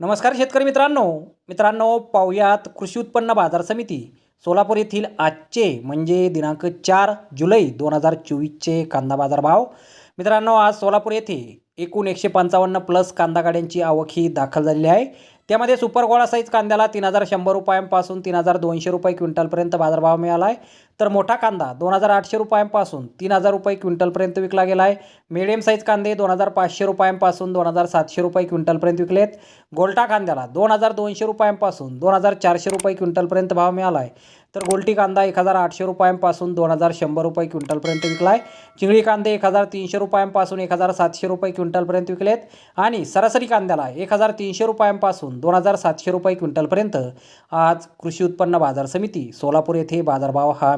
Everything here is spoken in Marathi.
नमस्कार शेतकरी मित्रांनो. मित्रांनो पाहुयात कृषी उत्पन्न बाजार समिती. सोलापूर येथील आजचे म्हणजे दिनांक चार जुलै दोन हजार चोवीसचे कांदा बाजार भाव मित्रांनो आज सोलापूर येथे एकूण एकशे पंचावन्न प्लस कांदा गाड्यांची आवक ही दाखल झालेली आहे. त्यामध्ये सुपर गोळा साईज कांद्याला तीन हजार शंभर रुपयांपासून तीन हजार दोनशे रुपये क्विंटलपर्यंत बाजारभाव मिळाला आहे. तर मोठा कांदा दोन हजार आठशे रुपयांपासून तीन हजार रुपये क्विंटलपर्यंत विकला गेला आहे मिडियम साईज कांदे दोन हजार पाचशे रुपयांपासून दोन हजार सातशे रुपये क्विंटलपर्यंत विकलेत. गोल्टा कांद्याला दोन हजार दोनशे रुपयांपासून दोन हजार चारशे रुपये क्विंटलपर्यंत भाव मिळाला आहे तर गोल्टी कांदा एक हजार आठशे रुपयांपासून दोन हजार शंभर रुपये क्विंटलपर्यंत विकला आहे चिंगळी कांदे एक हजार तीनशे रुपयांपासून एक हजार सातशे रुपये क्विंटलपर्यंत विकलेत. आणि सरासरी कांद्याला एक हजार तीनशे रुपयांपासून दोन हजार सातशे रुपये क्विंटलपर्यंत आज कृषी उत्पन्न बाजार समिती सोलापूर येथे बाजारभाव हा